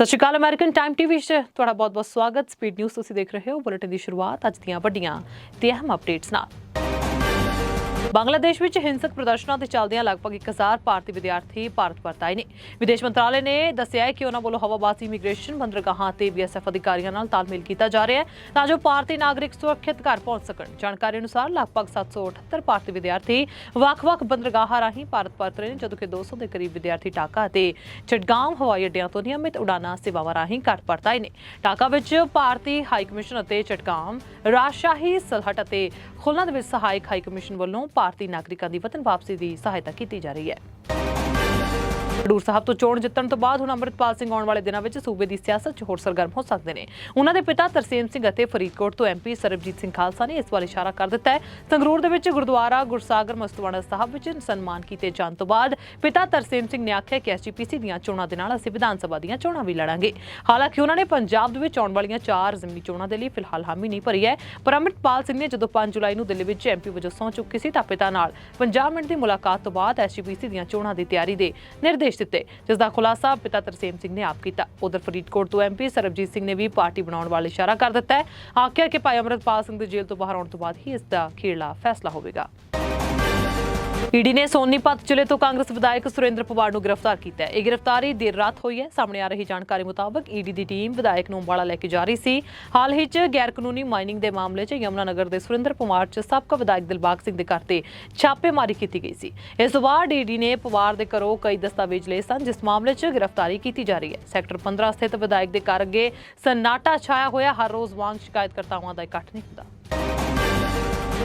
ਸਤਿ ਸ਼੍ਰੀ ਅਕਾਲ ਅਮਰੀਕਨ ਟਾਈਮ ਟੀਵੀ 'ਚ ਤੁਹਾਡਾ ਬਹੁਤ-ਬਹੁਤ ਸਵਾਗਤ। ਸਪੀਡ ਨਿਊਜ਼ ਤੁਸੀਂ ਦੇਖ ਰਹੇ ਹੋ ਬੁਲੇਟਿਨ ਦੀ ਸ਼ੁਰੂਆਤ। ਅੱਜ ਦੀਆਂ ਵੱਡੀਆਂ ਤੇ ਅਹਿਮ ਅਪਡੇਟਸ ਨਾਲ। ਬੰਗਲਾਦੇਸ਼ ਵਿੱਚ ਹਿੰਸਕ ਪ੍ਰਦਰਸ਼ਨਾਂ ਦੇ ਚੱਲਦਿਆਂ ਲਗਭਗ 1000 ਭਾਰਤੀ ਵਿਦਿਆਰਥੀ ਭਾਰਤ ਪਰਤ ਆਏ ਨੇ। ਵਿਦੇਸ਼ ਮੰਤਰਾਲੇ ਨੇ ਦੱਸਿਆ ਹੈ ਕਿ ਉਹਨਾਂ ਵੱਲੋਂ ਹਵਾਬਾਜ਼ੀ, ਇਮੀਗ੍ਰੇਸ਼ਨ ਬੰਦਰਗਾਹਾਂ ਤੇ ਬੀਐਸਐਫ ਅਧਿਕਾਰੀਆਂ ਨਾਲ ਤਾਲਮੇਲ ਕੀਤਾ ਜਾ ਰਿਹਾ ਹੈ ਤਾਂ ਜੋ ਭਾਰਤੀ ਨਾਗਰਿਕ ਸੁਰੱਖਿਅਤ ਘਰ ਪਹੁੰਚ ਸਕਣ। ਜਾਣਕਾਰੀ ਅਨੁਸਾਰ ਲਗਭਗ 778 ਭਾਰਤੀ ਵਿਦਿਆਰਥੀ ਵੱਖ-ਵੱਖ ਬੰਦਰਗਾਹਾਂ ਰਾਹੀਂ ਭਾਰਤ ਪਰਤ ਰਹੇ ਨੇ, ਜਦੋਂ ਕਿ 200 ਦੇ ਕਰੀਬ ਵਿਦਿਆਰਥੀ ਟਾਕਾ ਅਤੇ ਚਟਗਾਂਵ ਹਵਾਈ ਅੱਡਿਆਂ ਤੋਂ ਨਿਯਮਿਤ ਉਡਾਨਾਂ ਸੇਵਾਵਾਂ ਰਾਹੀਂ ਘਰ ਪਰਤ ਆਏ ਨੇ। ਟਾਕਾ ਵਿੱਚ ਭਾਰਤੀ ਹਾਈ ਕਮਿਸ਼ਨ ਅਤੇ ਚਟਗਾਂਵ ਰਾਜਸ਼ਾਹੀ, ਸਲਹਟ ਅਤੇ ਖੁਲਨਾ ਦੇ ਵਿੱਚ ਸਹਾਇਕ ਹਾਈ ਕਮਿਸ਼ਨ ਵੱਲੋਂ ਭਾਰਤੀ ਨਾਗਰਿਕਾਂ ਦੀ ਵਤਨ ਵਾਪਸੀ ਦੀ ਸਹਾਇਤਾ ਕੀਤੀ ਜਾ ਰਹੀ ਹੈ। ਖਡੂਰ ਸਾਹਿਬ ਤੋਂ ਚੋਣ ਜਿੱਤਣ ਤੋਂ ਬਾਅਦ ਹੁਣ ਅੰਮ੍ਰਿਤਪਾਲ ਸਿੰਘ ਆਉਣ ਵਾਲੇ ਦਿਨਾਂ ਵਿੱਚ ਸੂਬੇ ਦੀ ਸਿਆਸਤ 'ਚ ਹੋਰ ਸਰਗਰਮ ਹੋ ਸਕਦੇ ਨੇ। ਉਹਨਾਂ ਦੇ ਪਿਤਾ ਤਰਸੇਮ ਸਿੰਘ ਅਤੇ ਫਰੀਦਕੋਟ ਤੋਂ ਐਮਪੀ ਸਰਬਜੀਤ ਸਿੰਘ ਖਾਲਸਾ ਨੇ ਇਸ ਵੱਲ ਇਸ਼ਾਰਾ ਕਰ ਦਿੱਤਾ ਹੈ। ਸੰਗਰੂਰ ਦੇ ਵਿੱਚ ਗੁਰਦੁਆਰਾ ਗੁਰਸਾਗਰ ਮਸਤਵਾੜਾ ਸਾਹਿਬ ਵਿੱਚ ਸਨਮਾਨ ਕੀਤੇ ਜਾਣ ਤੋਂ ਬਾਅਦ ਪਿਤਾ ਤਰਸੇਮ ਸਿੰਘ ਨੇ ਆਖਿਆ ਕਿ ਐਸਜੀਪੀਸੀ ਦੀਆਂ ਚੋਣਾਂ ਦੇ ਨਾਲ ਅਸੀਂ ਵਿਧਾਨ ਸਭਾ ਦੀਆਂ ਚੋਣਾਂ ਵੀ ਲੜਾਂਗੇ। ਹਾਲਾਂਕਿ ਉਹਨਾਂ ਨੇ ਪੰਜਾਬ ਦੇ ਵਿੱਚ ਆਉਣ ਵਾਲੀਆਂ ਚਾਰ ਜ਼ਿਮਨੀ ਚੋਣਾਂ ਦੇ ਲਈ ਫਿਲਹਾਲ ਹਾਮੀ ਨਹੀਂ ਭਰੀ ਹੈ। ਪਰ ਅੰਮ੍ਰਿਤਪਾਲ ਸਿੰਘ ਨੇ ਜਦੋਂ 5 ਜੁਲਾਈ ਨੂੰ ਦਿੱਲੀ ਵਿੱਚ ਐਮਪੀ ਵਜੋਂ ਸਹੁੰ ਚੁੱਕੀ ਸੀ ਤਾਂ ਪਿਤਾ ਨਾਲ 50 ਮਿੰਟ ਦੀ ਮੁਲਾਕਾਤ ਤੋਂ ਬਾਅਦ ਐਸਜੀਪੀਸੀ ਦੀਆਂ ਚੋਣਾਂ ਦੀ ਤਿਆਰੀ ਦੇ ਨਿਰਦੇਸ਼ ਦਿੱਤੇ, ਜਿਸ ਦਾ ਖੁਲਾਸਾ ਪਿਤਾ ਤਰਸੇਮ ਸਿੰਘ ਨੇ ਆਪ ਕੀਤਾ। ਉਧਰ ਫਰੀਦਕੋਟ ਤੋਂ ਐਮਪੀ ਸਰਬਜੀਤ ਸਿੰਘ ਨੇ ਵੀ ਪਾਰਟੀ ਬਣਾਉਣ ਵਾਲੇ ਇਸ਼ਾਰਾ ਕਰ ਦਿੱਤਾ ਹੈ। ਆਖਿਆ ਕਿ ਭਾਈ ਅਮਰਤਪਾਲ ਸਿੰਘ ਦੇ ਜੇਲ੍ਹ ਤੋਂ ਬਾਹਰ ਆਉਣ ਤੋਂ ਬਾਅਦ ਹੀ ਇਸ ਦਾ ਅਖੀਰਲਾ ਫੈਸਲਾ ਹੋਵੇਗਾ। ਈਡੀ ਨੇ ਸੋਨੀਪਤ ਜ਼ਿਲ੍ਹੇ ਤੋਂ ਕਾਂਗਰਸ ਵਿਧਾਇਕ ਸੁਰਿੰਦਰ ਪਵਾਰ ਨੂੰ ਗ੍ਰਿਫਤਾਰ ਕੀਤਾ ਹੈ। ਇਹ ਗ੍ਰਿਫਤਾਰੀ ਦੇਰ ਰਾਤ ਹੋਈ ਹੈ। ਸਾਹਮਣੇ ਆ ਰਹੀ ਜਾਣਕਾਰੀ ਮੁਤਾਬਕ ਈਡੀ ਦੀ ਟੀਮ ਵਿਧਾਇਕ ਨੂੰ ਅੰਬਾਲਾ ਲੈ ਕੇ ਜਾ ਰਹੀ ਸੀ। ਹਾਲ ਹੀ 'ਚ ਗੈਰ ਕਾਨੂੰਨੀ ਮਾਈਨਿੰਗ ਦੇ ਮਾਮਲੇ 'ਚ ਯਮੁਨਾਨਗਰ ਦੇ ਸੁਰਿੰਦਰ ਪਵਾਰ 'ਚ ਸਾਬਕਾ ਵਿਧਾਇਕ ਦਿਲਬਾਗ ਸਿੰਘ ਦੇ ਘਰ ਤੇ ਛਾਪੇਮਾਰੀ ਕੀਤੀ ਗਈ ਸੀ। ਇਸ ਵਾਰ ਬਾਅਦ ਈਡੀ ਨੇ ਪਵਾਰ ਦੇ ਘਰੋਂ ਕਈ ਦਸਤਾਵੇਜ਼ ਲਏ ਸਨ, ਜਿਸ ਮਾਮਲੇ 'ਚ ਗ੍ਰਿਫਤਾਰੀ ਕੀਤੀ ਜਾ ਰਹੀ ਹੈ। ਸੈਕਟਰ 15 ਸਥਿਤ ਵਿਧਾਇਕ ਦੇ ਘਰ ਅੱਗੇ ਸਨਾਟਾ ਛਾਇਆ ਹੋਇਆ, ਹਰ ਰੋਜ਼ ਵਾਂਗ ਸ਼ਿਕਾਇਤਕਰਤਾਵਾਂ ਦਾ ਇਕੱਠ ਨਹੀਂ ਹੁੰਦਾ।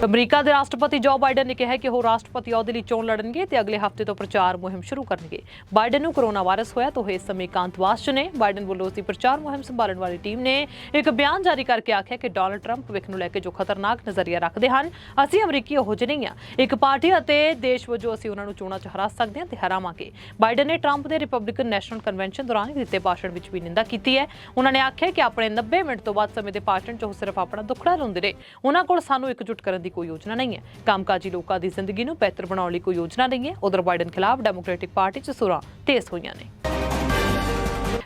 ਅਮਰੀਕਾ ਦੇ ਰਾਸ਼ਟਰਪਤੀ ਜੋ ਬਾਈਡਨ ਨੇ ਕਿਹਾ ਕਿ ਉਹ ਰਾਸ਼ਟਰਪਤੀ ਅਹੁਦੇ ਲਈ ਚੋਣ ਲੜਨਗੇ ਤੇ ਅਗਲੇ ਹਫ਼ਤੇ ਤੋਂ ਪ੍ਰਚਾਰ ਮੁਹਿੰਮ ਸ਼ੁਰੂ ਕਰਨਗੇ। ਬਾਈਡਨ ਨੂੰ ਕੋਰੋਨਾ ਵਾਇਰਸ ਹੋਇਆ ਤਾਂ ਉਹ ਇਸ ਸਮੇਂ ਕਾਂਤਵਾਸ 'ਚ ਨੇ। ਬਾਈਡਨ ਵੱਲੋਂ ਉਸਦੀ ਪ੍ਰਚਾਰ ਮੁਹਿੰਮ ਸੰਭਾਲਣ ਵਾਲੀ ਟੀਮ ਨੇ ਇੱਕ ਬਿਆਨ ਜਾਰੀ ਕਰਕੇ ਆਖਿਆ ਕਿ ਡੋਨਲਡ ਟਰੰਪ ਭਵਿੱਖ ਨੂੰ ਲੈ ਕੇ ਜੋ ਖਤਰਨਾਕ ਨਜ਼ਰੀਆ ਰੱਖਦੇ ਹਨ, ਅਸੀਂ ਅਮਰੀਕੀ ਉਹ ਜਿਹੇ ਨਹੀਂ ਆ ਇੱਕ ਪਾਰਟੀ ਅਤੇ ਦੇਸ਼ ਵਜੋਂ ਅਸੀਂ ਉਹਨਾਂ ਨੂੰ ਚੋਣਾਂ 'ਚ ਹਰਾ ਸਕਦੇ ਹਾਂ ਤੇ ਹਰਾਵਾਂਗੇ। ਬਾਈਡਨ ਨੇ ਟਰੰਪ ਦੇ ਰਿਪਬਲਿਕਨ ਨੈਸ਼ਨਲ ਕਨਵੈਨਸ਼ਨ ਦੌਰਾਨ ਦਿੱਤੇ ਭਾਸ਼ਣ ਵਿੱਚ ਵੀ ਨਿੰਦਾ ਕੀਤੀ ਹੈ। ਉਹਨਾਂ ਨੇ ਆਖਿਆ ਕਿ ਆਪਣੇ 90 ਮਿੰਟ ਤੋਂ ਬਾਅਦ ਸਮੇਂ ਦੇ ਭਾਸ਼ਣ 'ਚ ਉਹ ਸਿਰਫ ਆਪਣਾ ਦੁੱਖੜਾ ਰੋਂਦੇ ਨੇ। ਉਹਨਾਂ ਕੋਲ ਸਾਨੂੰ ਇਕਜੁੱਟ ਕਰਨ ਦੀ ਕੋਈ ਯੋਜਨਾ ਨਹੀਂ ਹੈ। ਕੰਮਕਾਜੀ ਲੋਕਾਂ ਦੀ ਜ਼ਿੰਦਗੀ ਨੂੰ ਬਿਹਤਰ ਬਣਾਉਣ ਲਈ ਕੋਈ ਯੋਜਨਾ ਨਹੀਂ ਹੈ। ਉਧਰ ਬਾਈਡਨ ਖਿਲਾਫ ਡੈਮੋਕ੍ਰੈਟਿਕ ਪਾਰਟੀ 'ਚ ਸੁਰਾਂ ਤੇਜ਼ ਹੋਈਆਂ ਨੇ।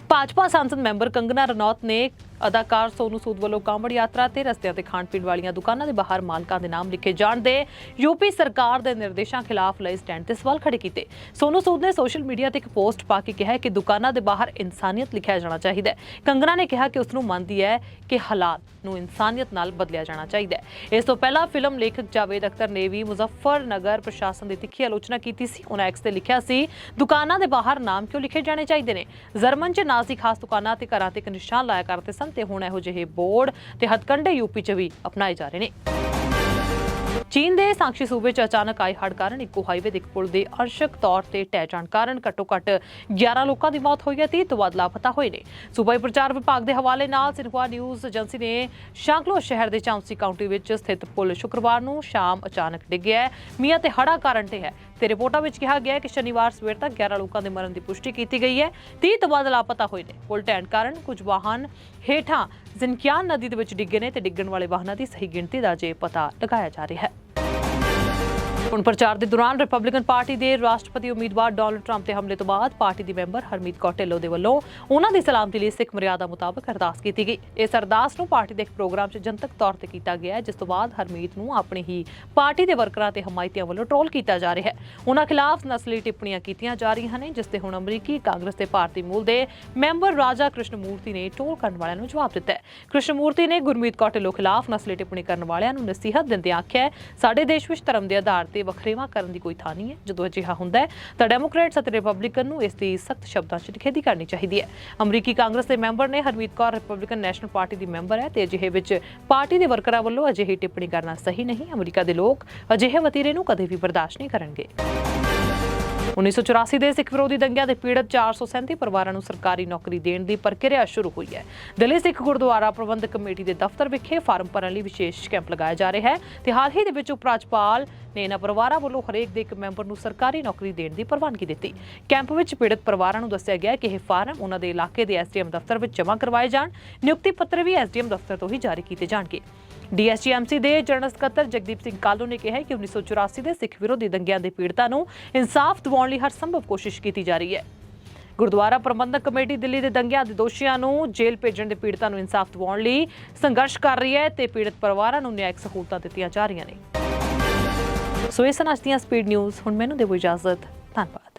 ਭਾਜਪਾ ਸੰਸਦ ਮੈਂਬਰ ਕੰਗਨਾ ਰਣੌਤ ਨੇ ਅਦਾਕਾਰ ਸੋਨੂ ਸੂਦ ਵੱਲੋਂ ਕਾਂਵੜ ਯਾਤਰਾ ਤੇ ਰਸਤਿਆਂ ਤੇ ਖਾਣ ਪੀਣ ਵਾਲੀਆਂ ਦੁਕਾਨਾਂ ਦੇ ਬਾਹਰ ਮਾਲਕਾਂ ਦੇ ਨਾਮ ਲਿਖੇ ਜਾਣ ਦੇ ਯੂਪੀ ਸਰਕਾਰ ਦੇ ਨਿਰਦੇਸ਼ਾਂ ਖਿਲਾਫ ਲਈ ਸਟੈਂਡ ਤੇ ਸਵਾਲ ਖੜੇ ਕੀਤੇ। ਸੋਨੂ ਸੂਦ ਨੇ ਸੋਸ਼ਲ ਮੀਡੀਆ ਤੇ ਇੱਕ ਪੋਸਟ ਪਾ ਕੇ ਕਿਹਾ ਕਿ ਦੁਕਾਨਾਂ ਦੇ ਬਾਹਰ ਇਨਸਾਨੀਅਤ ਲਿਖਿਆ ਜਾਣਾ ਚਾਹੀਦਾ ਹੈ। ਕੰਗਨਾ ਨੇ ਕਿਹਾ ਕਿ ਉਸ ਨੂੰ ਮੰਨਦੀ ਹੈ ਕਿ ਹਾਲਾਤ ਨੂੰ ਇਨਸਾਨੀਅਤ ਨਾਲ ਬਦਲਿਆ ਜਾਣਾ ਚਾਹੀਦਾ ਹੈ। ਇਸ ਤੋਂ ਪਹਿਲਾਂ ਫਿਲਮ ਲੇਖਕ ਜਾਵੇਦ ਅਖਤਰ ਨੇ ਵੀ ਮੁਜ਼ੱਫਰਨਗਰ ਪ੍ਰਸ਼ਾਸਨ ਦੀ ਤਿੱਖੀ ਆਲੋਚਨਾ ਕੀਤੀ ਸੀ। ਉਹਨਾਂ ਐਕਸ ਤੇ ਲਿਖਿਆ ਸੀ, ਦੁਕਾਨਾਂ ਦੇ ਬਾਹਰ ਨਾਮ ਕਿਉਂ ਲਿਖੇ ਜਾਣੇ ਚਾਹੀਦੇ ਨੇ? ਜਰਮਨ 'ਚ ਨਾਜ਼ੀ ਖਾਸ ਦੁਕਾਨਾਂ ਤੇ ਘਰਾਂ ਤੇ ਇੱਕ ਨਿਸ਼ਾਨ ਲਾਇਆ ਕਰਦੇ ਸਨ ਤੇ ਹੁਣ ਇਹੋ ਜਿਹੇ ਬੋਰਡ ਤੇ ਹੱਥਕੰਡੇ ਯੂਪੀ 'ਚ ਵੀ ਅਪਣਾਏ ਜਾ ਰਹੇ ਨੇ। ਚੀਨ ਦੇ ਸਾਂਖੀ ਸੂਬੇ 'ਚ ਅਚਾਨਕ ਆਏ ਹੜ੍ਹ ਕਾਰਨ ਇੱਕੋ ਹਾਈਵੇ ਦੇ ਇੱਕ ਪੁਲ ਦੇ ਅੰਸ਼ਕ ਤੌਰ ਤੇ ਢਹਿ ਜਾਣ ਕਾਰਨ ਘੱਟੋ-ਘੱਟ 11 ਲੋਕਾਂ ਦੀ ਮੌਤ ਹੋਈ ਹੈ ਤੇ ਤੋਂ ਬਾਅਦ ਲਾਪਤਾ ਹੋਏ ਨੇ। ਸੂਬਾਈ ਪ੍ਰਚਾਰ ਵਿਭਾਗ ਦੇ ਹਵਾਲੇ ਨਾਲ ਸਿਨਹੂਆ ਨਿਊਜ਼ ਏਜੰਸੀ ਨੇ ਸ਼ਾਂਗਲੋ ਸ਼ਹਿਰ ਦੇ ਚਾਂਸੀ ਕਾਉਂਟੀ ਵਿੱਚ ਸਥਿਤ ਪੁਲ ਸ਼ੁੱਕਰਵਾਰ ਨੂੰ ਸ਼ਾਮ ਅਚਾਨਕ ਡਿੱਗਿਆ ਮੀਆਂ ਤੇ ਹੜ੍ਹਾਂ ਕਾਰਨ ਤੇ ਹੈ। ਤੇ ਰਿਪੋਰਟਾਂ ਵਿੱਚ ਕਿਹਾ ਗਿਆ ਹੈ ਕਿ ਸ਼ਨੀਵਾਰ ਸਵੇਰ ਤੱਕ 11 ਲੋਕਾਂ ਦੇ ਮਰਨ ਦੀ ਪੁਸ਼ਟੀ ਕੀਤੀ ਗਈ ਹੈ। 30 ਤਬਾਦਲਾ ਲਾਪਤਾ ਹੋਏ ਨੇ। ਉਲਟੈਣ ਕਾਰਨ ਕੁਝ ਵਾਹਨ ਹੇਠਾਂ ਜ਼ਿਨਕਿਆਨ ਨਦੀ ਦੇ ਵਿੱਚ ਡਿੱਗੇ ਨੇ ਤੇ ਡਿੱਗਣ ਵਾਲੇ ਵਾਹਨਾਂ ਦੀ ਸਹੀ ਗਿਣਤੀ ਦਾ ਜੇ ਪਤਾ ਲਗਾਇਆ ਜਾ ਰਿਹਾ ਹੈ। ਹੁਣ ਪ੍ਰਚਾਰ ਦੇ ਦੌਰਾਨ ਰਿਪਬਲਿਕਨ ਪਾਰਟੀ ਦੇ ਰਾਸ਼ਟਰਪਤੀ ਉਮੀਦਵਾਰ ਡੋਨਲਡ ਟਰੰਪ ਦੇ ਹਮਲੇ ਤੋਂ ਬਾਅਦ ਪਾਰਟੀ ਦੀ ਮੈਂਬਰ ਹਰਮੀਤ ਕੌਰ ਢਿੱਲੋਂ ਦੇ ਵੱਲੋਂ ਉਹਨਾਂ ਦੀ ਸਲਾਮਤੀ ਲਈ ਸਿੱਖ ਮਰਿਆਦਾ ਮੁਤਾਬਕ ਅਰਦਾਸ ਕੀਤੀ ਗਈ। ਇਸ ਅਰਦਾਸ ਨੂੰ ਪਾਰਟੀ ਦੇ ਇੱਕ ਪ੍ਰੋਗਰਾਮ 'ਚ ਜਨਤਕ ਤੌਰ ਤੇ ਕੀਤਾ ਗਿਆ ਜਿਸ ਤੋਂ ਬਾਅਦ ਹਰਮੀਤ ਨੂੰ ਆਪਣੀ ਹੀ ਪਾਰਟੀ ਦੇ ਵਰਕਰਾਂ ਤੇ ਹਮਾਇਤੀਆਂ ਵੱਲੋਂ ਟ੍ਰੋਲ ਕੀਤਾ ਜਾ ਰਿਹਾ ਹੈ। ਉਹਨਾਂ ਖਿਲਾਫ ਨਸਲੀ ਟਿੱਪਣੀਆਂ ਕੀਤੀਆਂ ਜਾ ਰਹੀਆਂ ਨੇ, ਜਿਸ ਤੇ ਹੁਣ ਅਮਰੀਕੀ ਕਾਂਗਰਸ ਦੇ ਭਾਰਤੀ ਮੂਲ ਦੇ ਮੈਂਬਰ ਰਾਜਾ ਕ੍ਰਿਸ਼ਨ ਮੂਰਤੀ ਨੇ ਟ੍ਰੋਲ ਕਰਨ ਵਾਲਿਆਂ ਨੂੰ ਜਵਾਬ ਦਿੱਤਾ ਹੈ। ਕ੍ਰਿਸ਼ਨਮੂਰਤੀ ਨੇ ਗੁਰਮੀਤ ਕੌਰ ਢਿੱਲੋਂ ਖਿਲਾਫ ਨਸਲੀ ਟਿੱਪਣੀ ਕਰਨ ਵਾਲਿਆਂ ਨੂੰ ਨਸੀਹਤ ਦਿੰਦਿਆਂ ਆਖਿਆ ਸਾਡੇ ਦੇਸ਼ ਵਿੱਚ ਧਰਮ ਦੇ ਆਧਾਰ ਤੇ ਵਖਰੇਵਾਂ ਕਰਨ ਦੀ ਕੋਈ ਥਾਂ ਨਹੀਂ ਹੈ। ਜਦੋਂ ਅਜਿਹਾ ਹੁੰਦਾ ਹੈ, ਤਾਂ ਡੈਮੋਕ੍ਰੇਟਸ ਅਤੇ ਰਿਪਬਲਿਕਨ ਨੂੰ ਇਸ ਦੀ ਸਖਤ ਸ਼ਬਦਾਂ 'ਚ ਨਿਖੇਧੀ ਕਰਨੀ ਚਾਹੀਦੀ ਹੈ। ਅਮਰੀਕੀ ਕਾਂਗਰਸ ਦੇ ਮੈਂਬਰ ਨੇ Harmeet Kaur Republican national party ਦੀ ਮੈਂਬਰ ਹੈ ਤੇ ਅਜਿਹੇ ਵਿੱਚ ਪਾਰਟੀ ਦੇ ਵਰਕਰਾਂ ਵੱਲੋਂ ਅਜਿਹੀ ਟਿੱਪਣੀ ਕਰਨਾ ਸਹੀ ਨਹੀਂ। ਅਮਰੀਕਾ ਦੇ ਲੋਕ ਅਜਿਹੇ ਵਤੀਰੇ ਨੂੰ ਕਦੇ ਵੀ ਬਰਦਾਸ਼ਤ ਨਹੀਂ ਕਰਨਗੇ। 1984 ਦੇ ਸਿੱਖ ਵਿਰੋਧੀ ਦੰਗਿਆਂ ਦੇ ਪੀੜਤ 437 ਪਰਿਵਾਰਾਂ ਨੂੰ ਸਰਕਾਰੀ ਨੌਕਰੀ ਦੇਣ ਦੀ ਪ੍ਰਕਿਰਿਆ ਸ਼ੁਰੂ ਹੋਈ ਹੈ। ਦਿੱਲੀ ਸਿੱਖ ਗੁਰਦੁਆਰਾ ਪ੍ਰਬੰਧਕ ਕਮੇਟੀ ਦੇ ਦਫ਼ਤਰ ਵਿਖੇ ਫਾਰਮ ਭਰਨ ਲਈ ਵਿਸ਼ੇਸ਼ ਕੈਂਪ ਲਗਾਇਆ ਜਾ ਰਿਹਾ ਹੈ ਤੇ ਹਾਲ ਹੀ ਦੇ ਵਿੱਚ ਉਪ ਰਾਜਪਾਲ ਨੇ ਇਹਨਾਂ ਪਰਿਵਾਰਾਂ ਵੱਲੋਂ ਹਰੇਕ ਦੇ ਇੱਕ ਮੈਂਬਰ ਨੂੰ ਸਰਕਾਰੀ ਨੌਕਰੀ ਦੇਣ ਦੀ ਪ੍ਰਵਾਨਗੀ ਦਿੱਤੀ। ਕੈਂਪ ਵਿੱਚ ਪੀੜਤ ਪਰਿਵਾਰਾਂ ਨੂੰ ਦੱਸਿਆ ਗਿਆ ਕਿ ਇਹ ਫਾਰਮ ਉਹਨਾਂ ਦੇ ਇਲਾਕੇ ਦੇ ਐਸਡੀਐਮ ਦਫ਼ਤਰ ਵਿੱਚ ਜਮ੍ਹਾਂ ਕਰਵਾਏ ਜਾਣ। ਨਿਯੁਕਤੀ ਪੱਤਰ ਵੀ ਐਸਡੀਐਮ ਦਫ਼ਤਰ ਤੋਂ ਹੀ ਜਾਰੀ ਕੀਤੇ ਜਾਣਗੇ। ਡੀਐਸਜੀਐਮਸੀ ਦੇ ਜਨਰਲ ਸਕੱਤਰ ਜਗਦੀਪ ਸਿੰਘ ਕਾਲੂ ਨੇ ਕਿਹਾ ਕਿ 1984 ਦੇ ਸਿੱਖ ਵਿਰੋਧੀ ਦੰਗਿਆਂ ਦੇ ਪੀੜਤਾਂ ਨੂੰ ਇਨਸਾਫ ਦਿਵਾਉਣ ਲਈ ਹਰ ਸੰਭਵ ਕੋਸ਼ਿਸ਼ ਕੀਤੀ ਜਾ ਰਹੀ ਹੈ। ਗੁਰਦੁਆਰਾ ਪ੍ਰਬੰਧਕ ਕਮੇਟੀ ਦਿੱਲੀ ਦੇ ਦੰਗਿਆਂ ਦੇ ਦੋਸ਼ੀਆਂ ਨੂੰ ਜੇਲ੍ਹ ਭੇਜਣ ਦੇ ਪੀੜਤਾਂ ਨੂੰ ਇਨਸਾਫ ਦਿਵਾਉਣ ਲਈ ਸੰਘਰਸ਼ ਕਰ ਰਹੀ ਹੈ ਤੇ ਪੀੜਤ ਪਰਿਵਾਰਾਂ ਨੂੰ ਨਿਆਇਕ ਸਹੂਲਤਾਂ ਦਿੱਤੀਆਂ ਜਾ ਰਹੀਆਂ ਨੇ। ਸੋ ਇਸ ਨਾਲ ਦੀਆਂ ਸਪੀਡ ਨਿਊਜ਼। ਹੁਣ ਮੈਨੂੰ ਦੇਵੋ ਇਜਾਜ਼ਤ।